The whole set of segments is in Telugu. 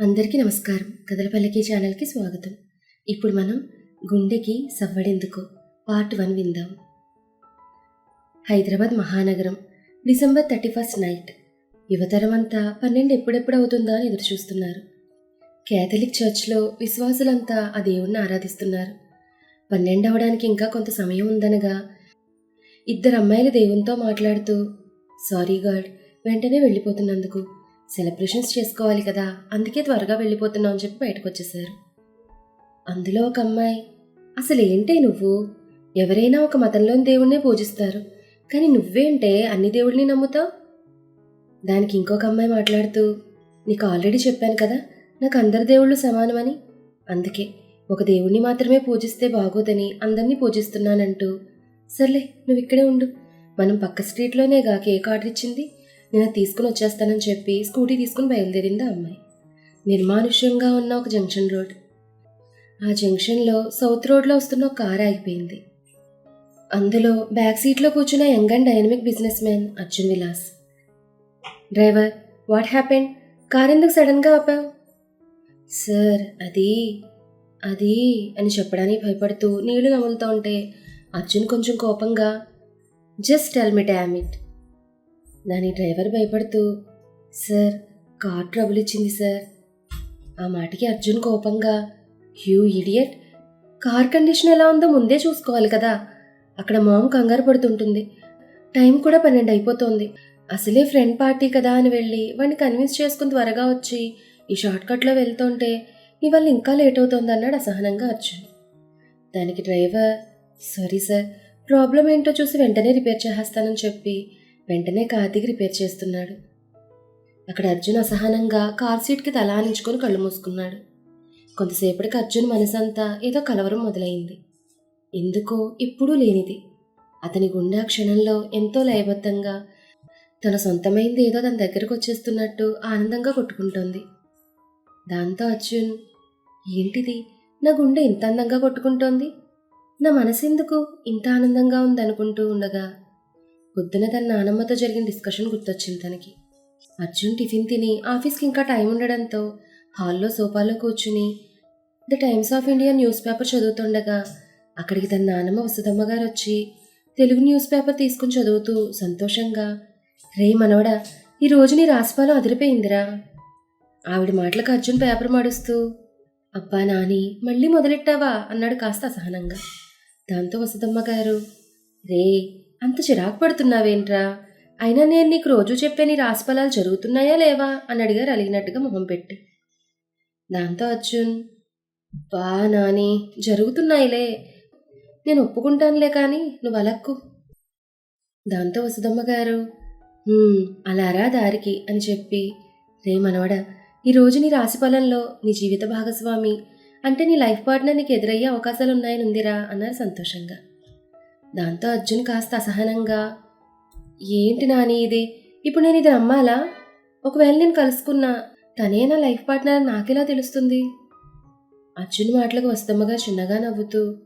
అందరికీ నమస్కారం. కదలపల్లికి ఛానల్కి స్వాగతం. ఇప్పుడు మనం గుండెకి సవ్వడెందుకు పార్ట్ వన్ విందాం. హైదరాబాద్ మహానగరం డిసెంబర్ థర్టీ ఫస్ట్ నైట్. యువతరం అంతా పన్నెండు ఎప్పుడెప్పుడు అవుతుందా అని ఎదురు చూస్తున్నారు కేథలిక్ చర్చ్లో విశ్వాసులంతా ఆ దేవుణ్ణి ఆరాధిస్తున్నారు. పన్నెండు అవడానికి ఇంకా కొంత సమయం ఉందనగా ఇద్దరు అమ్మాయిలు దేవునితో మాట్లాడుతూ సారీ గాడ్ వెంటనే వెళ్ళిపోతున్నందుకు. సెలబ్రేషన్స్ చేసుకోవాలి కదా అందుకే త్వరగా వెళ్ళిపోతున్నావు అని చెప్పి బయటకు అందులో ఒక అమ్మాయి అసలు ఏంటే నువ్వు? ఎవరైనా ఒక మతంలోని దేవుణ్ణే పూజిస్తారు కానీ నువ్వేంటే అన్ని దేవుడిని నమ్ముతావు? దానికి ఇంకొక అమ్మాయి మాట్లాడుతూ నీకు ఆల్రెడీ చెప్పాను కదా నాకు అందరి దేవుళ్ళు సమానమని. అందుకే ఒక దేవుణ్ణి మాత్రమే పూజిస్తే బాగోదని అందరినీ పూజిస్తున్నానంటూ. సర్లే నువ్వు ఇక్కడే ఉండు. మనం పక్క స్ట్రీట్లోనేగా కేక్ ఆర్డర్ ఇచ్చింది నేను తీసుకుని వచ్చేస్తానని చెప్పి స్కూటీ తీసుకుని బయలుదేరింది ఆ అమ్మాయి. నిర్మానుష్యంగా ఉన్న ఒక జంక్షన్ రోడ్. ఆ జంక్షన్లో సౌత్ రోడ్లో వస్తున్న ఒక కారు ఆగిపోయింది. అందులో బ్యాక్ సీట్లో కూర్చున్న young and dynamic business man Arjun Vilas. Driver what happened? Car ఎందుకు సడన్గా ఆపావు? సార్ అది అది అని చెప్పడానికి భయపడుతూ నీళ్ళు నములుతూ ఉంటే అర్జున్ కొంచెం కోపంగా just tell me damn it దాని డ్రైవర్ భయపడుతూ సార్ కార్ ట్రబుల్ ఇచ్చింది సార్. ఆ మాటకి అర్జున్ కోపంగా హ్యూ ఇడియట్ కార్ కండిషన్ ఎలా ఉందో ముందే చూసుకోవాలి కదా. అక్కడ మామ్ కంగారు పడుతుంటుంది. టైం కూడా పన్నెండు అయిపోతుంది. అసలే ఫ్రెండ్ పార్టీ కదా అని వెళ్ళి వాడిని కన్విన్స్ చేసుకుని త్వరగా వచ్చి ఈ షార్ట్కట్లో వెళ్తుంటే వెళ్తుంటే ఇవాళ ఇంకా లేట్ అవుతోంది అన్నాడు అసహనంగా అర్జున్. దానికి డ్రైవర్ సారీ సార్ ప్రాబ్లం ఏంటో చూసి వెంటనే రిపేర్ చేసేస్తానని చెప్పి వెంటనే కార్తీక్ రిపేర్ చేస్తున్నాడు. అక్కడ అర్జున్ అసహనంగా కార్ సీట్కి తల ఆనించుకొని కళ్ళు మూసుకున్నాడు. కొంతసేపటికి అర్జున్ మనసంతా ఏదో కలవరం మొదలైంది. ఎందుకో ఎప్పుడూ లేనిది. అతని గుండె ఆ క్షణంలో ఎంతో లయబద్ధంగా తన సొంతమైంది ఏదో తన దగ్గరకు వచ్చేస్తున్నట్టు ఆనందంగా కొట్టుకుంటోంది. దాంతో అర్జున్ ఏంటిది? నా గుండె ఇంత అందంగా కొట్టుకుంటోంది? నా మనసెందుకు ఇంత ఆనందంగా ఉందనుకుంటూ ఉండగా పొద్దున తన నానమ్మతో జరిగిన డిస్కషన్ గుర్తొచ్చింది తనకి. అర్జున్ టిఫిన్ తిని ఆఫీస్కి ఇంకా టైం ఉండడంతో హాల్లో సోఫాలో కూర్చుని the Times of India news paper చదువుతుండగా అక్కడికి తన నానమ్మ వసుదమ్మ గారు వచ్చి తెలుగు న్యూస్ పేపర్ తీసుకుని చదువుతూ సంతోషంగా రే మనవడా ఈ రోజు నీ రాసిపాలం అదిరిపోయిందిరా. ఆవిడ మాటలకు అర్జున్ పేపర్ మడుస్తూ అబ్బా నాని మళ్ళీ మొదలెట్టావా? అన్నాడు కాస్త అసహనంగా. దాంతో వసుదమ్మ గారు రే అంత చిరాకు పడుతున్నావేంట్రా? అయినా నేను నీకు రోజు చెప్పే నీ రాసిఫలాలు జరుగుతున్నాయా లేవా? అని అడిగారు అలిగినట్టుగా మొహం పెట్టి. దాంతో అర్జున్ బా నాని జరుగుతున్నాయిలే. నేను ఒప్పుకుంటానులే కానీ నువ్వు అలక్కు. దాంతో వసుదమ్మ గారు అలారా దారికి అని చెప్పి రే మనవడ ఈరోజు నీ రాశిఫలంలో నీ జీవిత భాగస్వామి అంటే నీ లైఫ్ పార్ట్నర్ నీకు ఎదురయ్యే అవకాశాలు ఉన్నాయని ఉందిరా అన్నారు సంతోషంగా. దాంతో అర్జున్ కాస్త అసహనంగా ఏంటి నాని ఇది? ఇప్పుడు నేను ఇది నమ్మాలా? ఒకవేళ నేను కలుసుకున్నా తనే నా లైఫ్ పార్ట్నర్ అని నాకెలా తెలుస్తుంది? అర్జున్ మాటలకు వస్తమ్మగా చిన్నగా నవ్వుతూ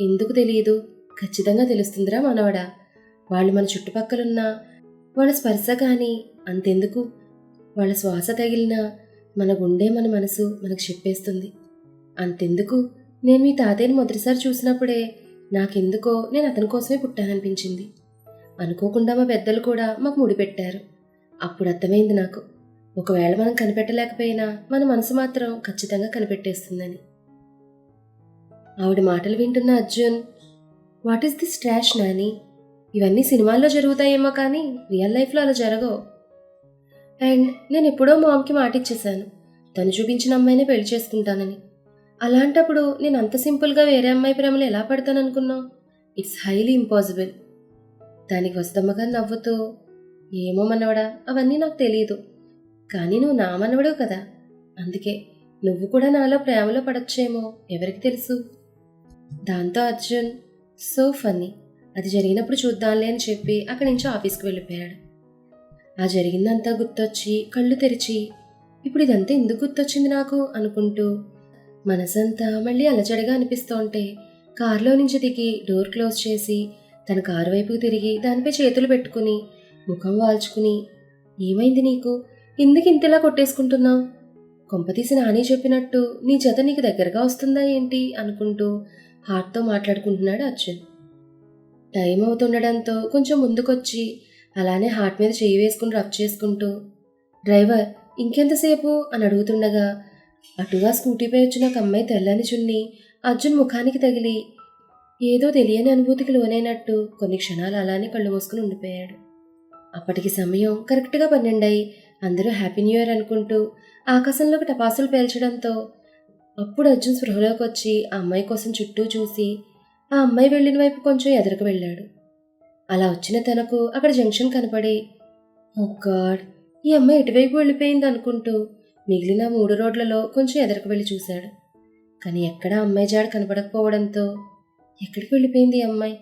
ఎందుకు తెలియదు ఖచ్చితంగా తెలుస్తుందిరా మనవడా. వాళ్ళు మన చుట్టుపక్కలున్నా వాళ్ళ స్పర్శ కానీ అంతెందుకు? వాళ్ళ శ్వాస తగిలినా మన గుండె మన మనసు మనకు చెప్పేస్తుంది. అంతెందుకు? నేను మీ తాతయ్యని మొదటిసారి చూసినప్పుడే నాకెందుకో నేను అతని కోసమే పుట్టాననిపించింది. అనుకోకుండా మా పెద్దలు కూడా మాకు ముడిపెట్టారు అప్పుడు అర్థమైంది నాకు. ఒకవేళ మనం కనిపెట్టలేకపోయినా మన మనసు మాత్రం ఖచ్చితంగా కనిపెట్టేస్తుందని. ఆవిడ మాటలు వింటున్న Arjun what is this trash Nani? ఇవన్నీ సినిమాల్లో జరుగుతాయేమో కానీ రియల్ లైఫ్లో అలా జరగవు. అండ్ నేను ఎప్పుడో మామ్కి మాట ఇచ్చేశాను. తను చూపించిన అమ్మాయినే పెళ్ళి చేసుకుంటానని. అలాంటప్పుడు నేను అంత సింపుల్గా వేరే అమ్మాయి ప్రేమలో ఎలా పడతాననుకున్నావు? ఇట్స్ హైలీ ఇంపాసిబుల్ దానికి వస్తమ్మగా నవ్వుతూ ఏమో మనవడా అవన్నీ నాకు తెలియదు కానీ నువ్వు నా మనవడు కదా. అందుకే నువ్వు కూడా నాలో ప్రేమలో పడచ్చేమో ఎవరికి తెలుసు? దాంతో అర్జున్ సో ఫన్నీ. అది జరిగినప్పుడు చూద్దాంలే అని చెప్పి అక్కడి నుంచి ఆఫీస్కి వెళ్ళిపోయాడు. ఆ జరిగిందంతా గుర్తొచ్చి కళ్ళు తెరిచి ఇప్పుడు ఇదంతా ఎందుకు గుర్తొచ్చింది నాకు? అనుకుంటూ మనసంతా మళ్ళీ అలజడిగా అనిపిస్తోంటే కారులో నుంచి దిగి డోర్ క్లోజ్ చేసి తన కారు వైపుకు తిరిగి దానిపై చేతులు పెట్టుకుని ముఖం వాల్చుకుని ఏమైంది నీకు? ఎందుకు ఇంతలా కొట్టేసుకుంటున్నావు? కొంపతీసి నాని చెప్పినట్టు నీ జత నీకు దగ్గరగా వస్తుందా ఏంటి? అనుకుంటూ హార్ట్తో మాట్లాడుకుంటున్నాడు అర్జున్. టైం అవుతుండడంతో కొంచెం ముందుకొచ్చి అలానే హార్ట్ మీద చేయి వేసుకుని రబ్ చేసుకుంటూ డ్రైవర్ ఇంకెంతసేపు? అని అడుగుతుండగా అటుగా స్కూటీపై వచ్చిన ఒక అమ్మాయి తెల్లని చున్ని అర్జున్ ముఖానికి తగిలి ఏదో తెలియని అనుభూతికి లోనైనట్టు కొన్ని క్షణాలు అలానే కళ్ళు మూసుకుని ఉండిపోయాడు. అప్పటికి సమయం కరెక్ట్గా పన్నెండయి అందరూ హ్యాపీ న్యూ ఇయర్ అనుకుంటూ ఆకాశంలోకి టపాసులు పేల్చడంతో అప్పుడు అర్జున్ స్పృహలోకి వచ్చి ఆ అమ్మాయి కోసం చుట్టూ చూసి ఆ అమ్మాయి వెళ్ళిన వైపు కొంచెం ఎదురుకు వెళ్ళాడు. అలా వచ్చిన తనకు అక్కడ జంక్షన్ కనపడి ఓ గాడ్ ఈ అమ్మాయి ఎటువైపు వెళ్ళిపోయింది అనుకుంటూ మిగిలిన మూడు రోడ్లలో కొంచెం ఎదరకు వెళ్ళి చూశాడు. కానీ ఎక్కడా అమ్మాయి జాడ కనపడకపోవడంతో ఎక్కడికి వెళ్ళిపోయింది అమ్మాయి?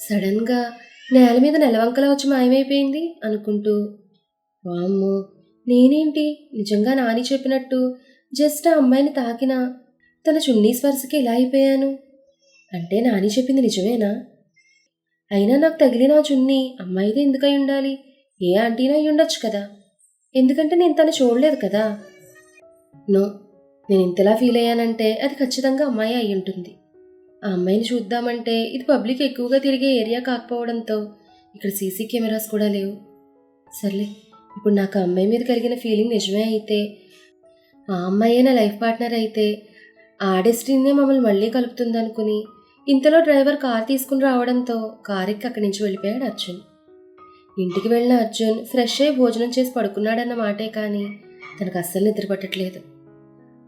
సడన్గా నేల మీద నెలవంకలా వచ్చి మాయమైపోయింది అనుకుంటూ వామ్మో నేనేంటి? నిజంగా నాని చెప్పినట్టు జస్ట్ ఆ అమ్మాయిని తాకిన తన చున్నీ స్పర్శకి ఇలా అయిపోయాను? అంటే నాని చెప్పింది నిజమేనా? అయినా నాకు తగిలిన చున్నీ అమ్మాయిదే ఎందుకై ఉండాలి? ఏ ఆంటీనా అయి ఉండొచ్చు కదా? ఎందుకంటే నేను తను చూడలేదు కదా. నో నేను ఇంతలా ఫీల్ అయ్యానంటే అది ఖచ్చితంగా అమ్మాయి అయి ఉంటుంది. ఆ అమ్మాయిని చూద్దామంటే ఇది పబ్లిక్ ఎక్కువగా తిరిగే ఏరియా కాకపోవడంతో ఇక్కడ సీసీ కెమెరాస్ కూడా లేవు. సర్లే ఇప్పుడు నాకు అమ్మాయి మీద కలిగిన ఫీలింగ్ నిజమే అయితే ఆ అమ్మాయి నా లైఫ్ పార్ట్నర్ అయితే ఆ డెస్టినీనే మమ్మల్ని మళ్ళీ కలుపుతుందనుకుని ఇంతలో డ్రైవర్ కార్ తీసుకుని రావడంతో కార్ ఎక్కి అక్కడి నుంచి వెళ్ళిపోయాడు అర్జున్. ఇంటికి వెళ్ళిన అర్జున్ ఫ్రెష్ అయి భోజనం చేసి పడుకున్నాడన్న మాటే కానీ తనకు అస్సలు నిద్ర పట్టట్లేదు.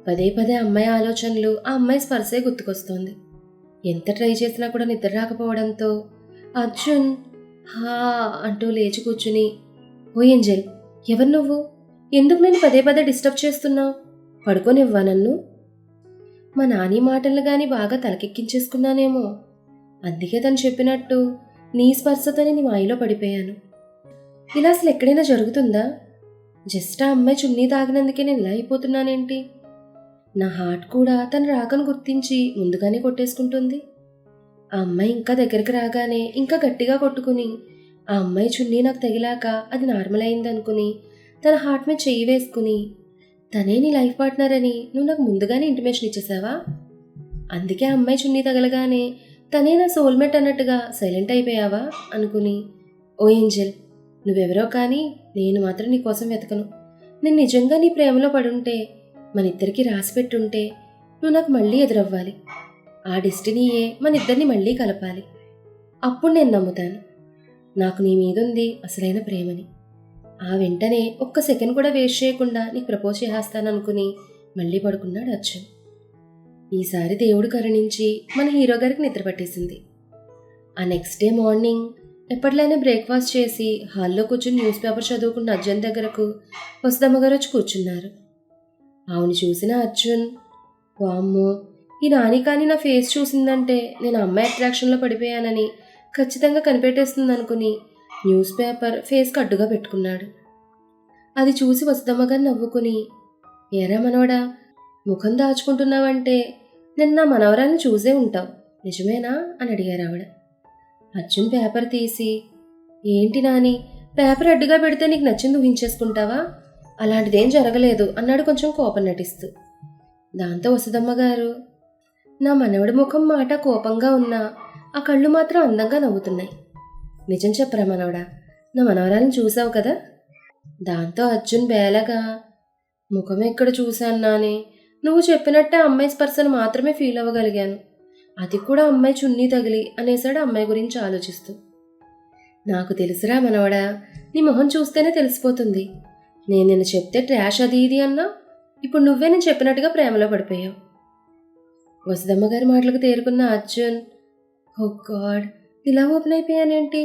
పదే పదే అమ్మాయి ఆలోచనలు ఆ అమ్మాయి స్పర్శే గుర్తుకొస్తోంది. ఎంత ట్రై చేసినా కూడా నిద్ర రాకపోవడంతో అర్జున్ హా అంటూ లేచి కూర్చుని ఓ ఏంజల్ ఎవరు నువ్వు? ఎందుకు నేను పదే పదే డిస్టర్బ్ చేస్తున్నావు? పడుకోనివ్వా నన్ను? మా నాని మాటలు గాని బాగా తలకెక్కించేసుకున్నానేమో. అందుకే తను చెప్పినట్టు నీ స్పర్శతోనే నీ మాయలో పడిపోయాను. ఇలా అసలు ఎక్కడైనా జరుగుతుందా? జస్ట్ ఆ అమ్మాయి చున్నీ తాగినందుకే నేను ఇలా అయిపోతున్నానేంటి? నా హార్ట్ కూడా తన రాకను గుర్తించి ముందుగానే కొట్టేసుకుంటుంది. ఆ అమ్మాయి ఇంకా దగ్గరికి రాగానే ఇంకా గట్టిగా కొట్టుకుని ఆ అమ్మాయి చున్నీ నాకు తగిలాక అది నార్మల్ అయిందనుకుని తన హార్ట్ మీద చెయ్యి వేసుకుని తనే నీ లైఫ్ పార్ట్నర్ అని నువ్వు నాకు ముందుగానే ఇంటిమేషన్ ఇచ్చేసావా? అందుకే ఆ అమ్మాయి చున్నీ తగలగానే తనే నా సోల్మేట్ అన్నట్టుగా సైలెంట్ అయిపోయావా? అనుకుని ఓ ఏంజల్ నువ్వెవరో కానీ నేను మాత్రం నీ కోసం వెతకను. నేను నిజంగా నీ ప్రేమలో పడుంటే మన ఇద్దరికి రాసి పెట్టుంటే నువ్వు నాకు మళ్ళీ ఎదురవ్వాలి. ఆ డెస్టినీయే మన ఇద్దరిని మళ్ళీ కలపాలి. అప్పుడు నేను నమ్ముతాను. నాకు నీ మీదుంది అసలైన ప్రేమని. ఆ వెంటనే ఒక్క సెకండ్ కూడా వేస్ట్ చేయకుండా నీకు ప్రపోజ్ చేస్తాననుకుని మళ్ళీ పడుకున్నాడు అర్జున్. ఈసారి దేవుడు కరుణించి మన హీరో గారికి నిద్ర పట్టేసింది. ఆ నెక్స్ట్ డే మార్నింగ్ ఎప్పటిలానే బ్రేక్ఫాస్ట్ చేసి హాల్లో కూర్చుని న్యూస్ పేపర్ చదువుకున్న అర్జున్ దగ్గరకు వసుదమ్మ గారు వచ్చి కూర్చున్నారు. ఆవుని చూసిన అర్జున్? వామ్మో! ఈ నాని కానీ నా ఫేస్ చూసిందంటే నేను అమ్మాయి అట్రాక్షన్లో పడిపోయానని ఖచ్చితంగా కనిపెట్టేస్తుంది అనుకుని న్యూస్ పేపర్ ఫేస్కి అడ్డుగా పెట్టుకున్నాడు. అది చూసి వసుదమ్మ గారు నవ్వుకుని ఏరా మనవడా ముఖం దాచుకుంటున్నావంటే నిన్న మనవరాన్ని చూసే ఉంటావు. నిజమేనా? అని అడిగారు ఆవిడ. అర్జున్ పేపర్ తీసి. ఏంటి నాని పేపర్ అడ్డుగా పెడితే నీకు నచ్చింది ఊహించేసుకుంటావా? అలాంటిదేం జరగలేదు అన్నాడు కొంచెం కోపం నటిస్తూ. దాంతో వసుదమ్మ గారు నా మనవడి ముఖం మాట కోపంగా ఉన్నా ఆ కళ్ళు మాత్రం అందంగా నవ్వుతున్నాయి. నిజం చెప్పరా మనవడా నా మనవరాలను చూసావు కదా? దాంతో అర్జున్ బేలగా ముఖం ఎక్కడ చూశాను నాని? నువ్వు చెప్పినట్టే అమ్మాయి స్పర్శను మాత్రమే ఫీల్ అవ్వగలిగాను. అది కూడా అమ్మాయి చున్నీ తగిలి అనేసాడు అమ్మాయి గురించి ఆలోచిస్తూ. నాకు తెలుసురా మనవడా నీ మొహం చూస్తేనే తెలిసిపోతుంది. నేను నిన్ను చెప్తే ట్రాష్ అది ఇది అన్నా ఇప్పుడు నువ్వే నేను చెప్పినట్టుగా ప్రేమలో పడిపోయావు. వసుదమ్మ గారి మాటలకు తేరుకున్న అర్జున్ ఓ గాడ్ ఇలా ఓపెన్ అయిపోయానేంటి?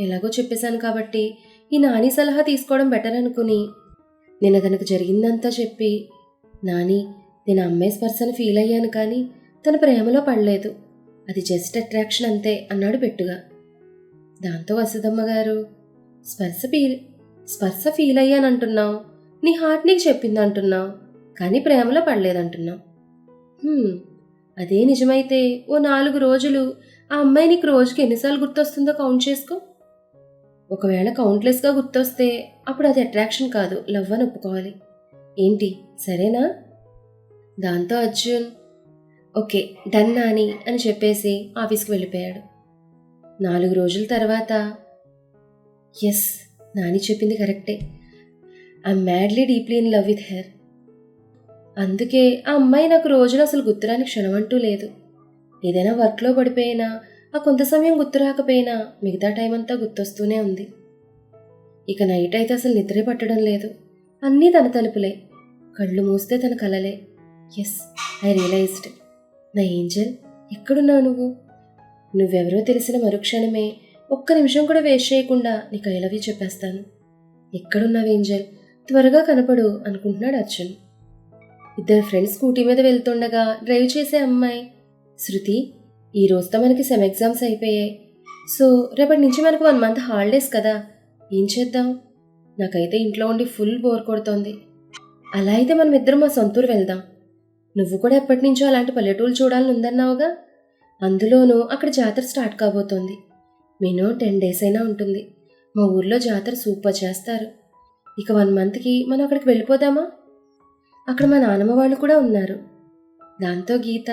ఎలాగో చెప్పేశాను కాబట్టి ఈ నాని సలహా తీసుకోవడం బెటర్ అనుకుని నిన్న తనకు జరిగిందంతా చెప్పి నాని నేను అమ్మాయి స్పర్శను ఫీల్ అయ్యాను కానీ తన ప్రేమలో పడలేదు. అది జస్ట్ అట్రాక్షన్ అంతే అన్నాడు పెట్టుగా. దాంతో వసుదమ్మ గారు స్పర్శ ఫీల్ స్పర్శ ఫీల్ అయ్యానంటున్నావు. నీ హార్ట్ నీకు చెప్పిందంటున్నావు. కానీ ప్రేమలో పడలేదంటున్నావు. అదే నిజమైతే ఓ నాలుగు రోజులు ఆ అమ్మాయి నీకు రోజుకి ఎన్నిసార్లు గుర్తొస్తుందో కౌంట్ చేసుకో. ఒకవేళ కౌంట్లెస్గా గుర్తొస్తే అప్పుడు అది అట్రాక్షన్ కాదు. లవ్ అని ఒప్పుకోవాలి. ఏంటి? సరేనా? దాంతో అర్జున్ ఓకే డన్ నాని అని చెప్పేసి ఆఫీస్కి వెళ్ళిపోయాడు. నాలుగు రోజుల తర్వాత ఎస్ నాని చెప్పింది కరెక్టే. I madly deeply in love with her అందుకే ఆ అమ్మాయి నాకు రోజులు అసలు గుర్తురాని క్షణం అంటూ లేదు. ఏదైనా వర్క్లో పడిపోయినా ఆ కొంత సమయం గుర్తు రాకపోయినా మిగతా టైం అంతా గుర్తొస్తూనే ఉంది. ఇక నైట్ అయితే అసలు నిద్రే పట్టడం లేదు. అన్నీ తన తలుపులే. కళ్ళు మూస్తే తన కలలే. ఎస్ ఐ రియలైజ్డ్ నా ఏంజల్ ఎక్కడున్నావు నువ్వు? నువ్వెవరో తెలిసిన మరుక్షణమే ఒక్క నిమిషం కూడా వేస్ట్ చేయకుండా నీకు ఐ చెప్పేస్తాను. ఎక్కడున్నావు ఏంజల్? త్వరగా కనపడు అనుకుంటున్నాడు అర్జున్. ఇద్దరు ఫ్రెండ్స్ స్కూటీ మీద వెళ్తుండగా డ్రైవ్ చేసే అమ్మాయి శృతి ఈ రోజుతో మనకి సెమ్ ఎగ్జామ్స్ అయిపోయాయి. సో రేపటి నుంచి మనకు వన్ మంత్ హాలిడేస్ కదా ఏం చేద్దాం? నాకైతే ఇంట్లో ఉండి ఫుల్ బోర్ కొడుతోంది. అలా అయితే మనం ఇద్దరం మా సొంతూరు వెళ్దాం. నువ్వు కూడా ఎప్పటి నుంచో అలాంటి పల్లెటూరు చూడాలని ఉందన్నావుగా? అందులోనూ అక్కడ జాతర స్టార్ట్ కాబోతోంది. మినిమం టెన్ డేస్ అయినా ఉంటుంది. మా ఊర్లో జాతర సూపర్ చేస్తారు. ఇక వన్ మంత్కి మనం అక్కడికి వెళ్ళిపోదామా? అక్కడ మా నానమ్మ వాళ్ళు కూడా ఉన్నారు. దాంతో గీత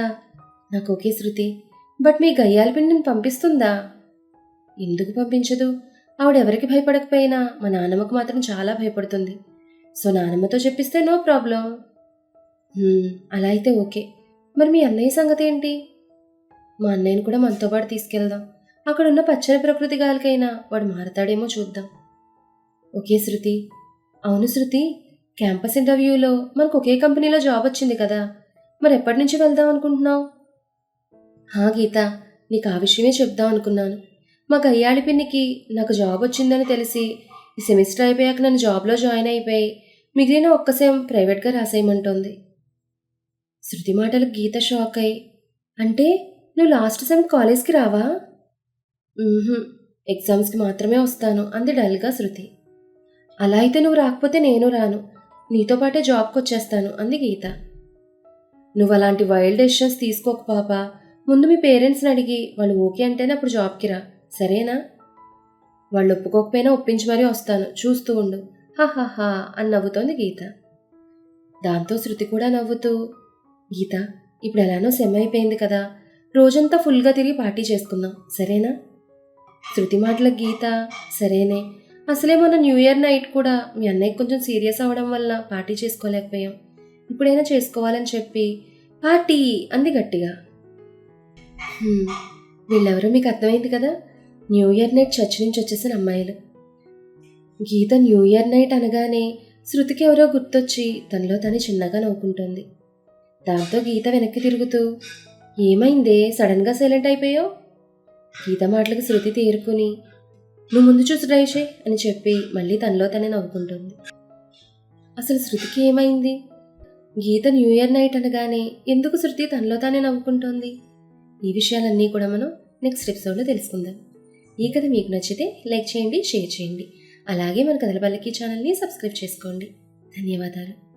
నాకు ఓకే శృతి బట్ మీ గయ్యాల పిండిని పంపిస్తుందా? ఎందుకు పంపించదు? ఆవిడెవరికి భయపడకపోయినా మా నాన్నమ్మకు మాత్రం చాలా భయపడుతుంది. సో నానమ్మతో చెప్పిస్తే నో ప్రాబ్లం. అలా అయితే ఓకే. మరి మీ అన్నయ్య సంగతి ఏంటి? మా అన్నయ్యని కూడా మనతో పాటు తీసుకెళ్దాం. అక్కడున్న పచ్చని ప్రకృతి గాలికైనా వాడు మారతాడేమో చూద్దాం. ఓకే శృతి. అవును శృతి క్యాంపస్ ఇంటర్వ్యూలో మనకు ఒకే కంపెనీలో జాబ్ వచ్చింది కదా. మరి ఎప్పటి నుంచి వెళ్దాం అనుకుంటున్నావు? హా గీత నీకు ఆ విషయమే చెప్దాం అనుకున్నాను. మా గయ్యాళి పిన్నికి నాకు జాబ్ వచ్చిందని తెలిసి ఈ సెమిస్టర్ అయిపోయాక నన్ను జాబ్లో జాయిన్ అయిపోయి మిగిలిన ఒక్క సేమ్ ప్రైవేట్గా రాసేయమంటోంది. శృతి మాటలు గీత షాక్ అయి అంటే నువ్వు లాస్ట్ సెమ్ కాలేజ్కి రావా? ఎగ్జామ్స్కి మాత్రమే వస్తాను అంది డల్గా శృతి. అలా అయితే నువ్వు రాకపోతే నేను రాను నీతో పాటే జాబ్కి వచ్చేస్తాను అంది గీత. నువ్వు అలాంటి వైల్డ్ డెసిషన్స్ తీసుకోక పాప ముందు మీ పేరెంట్స్ని అడిగి వాళ్ళు ఓకే అంటేనే అప్పుడు జాబ్కి రా సరేనా? వాళ్ళు ఒప్పుకోకపోయినా ఒప్పించి మరీ వస్తాను చూస్తూ ఉండు. హాహాహా అని నవ్వుతోంది గీత. దాంతో శృతి కూడా నవ్వుతూ గీత ఇప్పుడు ఎలానో సెమ్ అయిపోయింది కదా. రోజంతా ఫుల్గా తిరిగి పార్టీ చేసుకుందాం సరేనా? శృతి మాటల గీత సరేనే. అసలే మొన్న న్యూ ఇయర్ నైట్ కూడా మీ అన్నయ్య కొంచెం సీరియస్ అవ్వడం వల్ల పార్టీ చేసుకోలేకపోయాం. ఇప్పుడైనా చేసుకోవాలని చెప్పి పార్టీ అంది గట్టిగా. వీళ్ళెవరో మీకు అర్థమైంది కదా. న్యూ ఇయర్ నైట్ చర్చ్ నుంచి వచ్చేసిన అమ్మాయిలు. గీత న్యూ ఇయర్ నైట్ అనగానే శృతికి ఎవరో గుర్తొచ్చి తనలో తను చిన్నగా నవ్వుకుంటుంది. దాంతో గీత వెనక్కి తిరుగుతూ ఏమైందే? సడన్గా సైలెంట్ అయిపోయావు? గీత మాటలకు శృతి తీరుకుని నువ్వు ముందు చూసి డ్రైషే చేయి అని చెప్పి మళ్ళీ తనలో తనే నవ్వుకుంటుంది. అసలు శృతికి ఏమైంది? గీత న్యూ ఇయర్ నైట్ అనగానే ఎందుకు శృతి తనలో తానే నవ్వుకుంటోంది? ఈ విషయాలన్నీ కూడా మనం నెక్స్ట్ ఎపిసోడ్లో తెలుసుకుందాం. ఈ కథ మీకు నచ్చితే లైక్ చేయండి షేర్ చేయండి. అలాగే మన కథల పల్లకి ఛానల్ని సబ్స్క్రైబ్ చేసుకోండి. ధన్యవాదాలు.